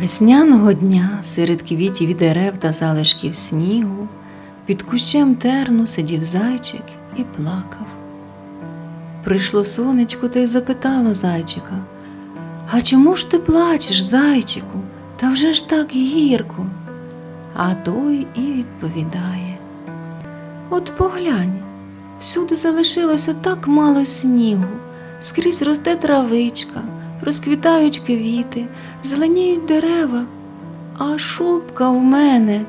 Весняного дня серед квітів і дерев та залишків снігу під кущем терну сидів зайчик і плакав. Прийшло сонечко та й запитало зайчика А чому ж ти плачеш, зайчику? Та вже ж так гірко. А той і відповідає От поглянь, всюди залишилося так мало снігу, скрізь росте травичка, розквітають квіти, зеленіють дерева, а шубка в мене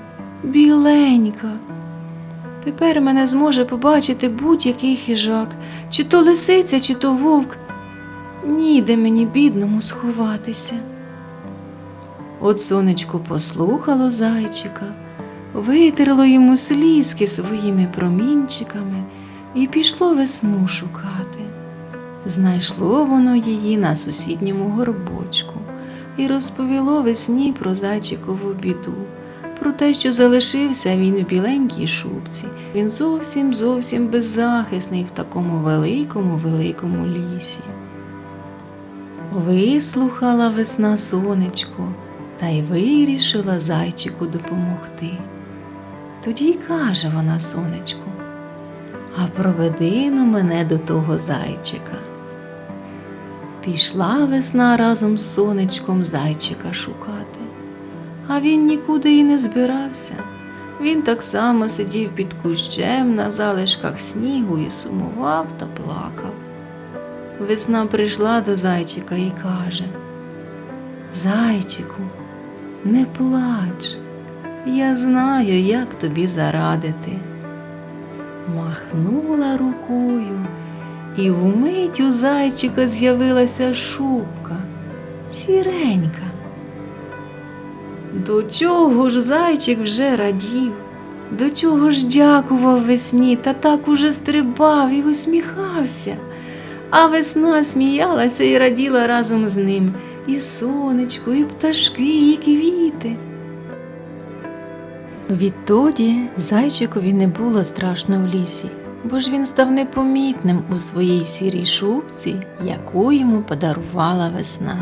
біленька. Тепер мене зможе побачити будь-який хижак, чи то лисиця, чи то вовк. Ніде мені бідному сховатися. От сонечко послухало зайчика, витерло йому слізки своїми промінчиками і пішло весну шукати. Знайшло воно її на сусідньому горбочку і розповіло весні про зайчикову біду, про те, що залишився він в біленькій шубці. Він зовсім зовсім беззахисний в такому великому, великому лісі. Вислухала весна сонечко та й вирішила зайчику допомогти. Тоді й каже вона сонечку, а проведи но мене до того зайчика. Пішла весна разом з сонечком зайчика шукати, а він нікуди і не збирався. Він так само сидів під кущем на залишках снігу і сумував та плакав. Весна прийшла до зайчика і каже Зайчику, не плач, я знаю, як тобі зарадити. Махнула рукою, і вмить у зайчика з'явилася шубка, сіренька. До чого ж зайчик вже радів, до чого ж дякував весні та так уже стрибав і усміхався. А весна сміялася і раділа разом з ним і сонечко, і пташки, і квіти. Відтоді зайчикові не було страшно в лісі, бо ж він став непомітним у своїй сірій шубці, яку йому подарувала весна.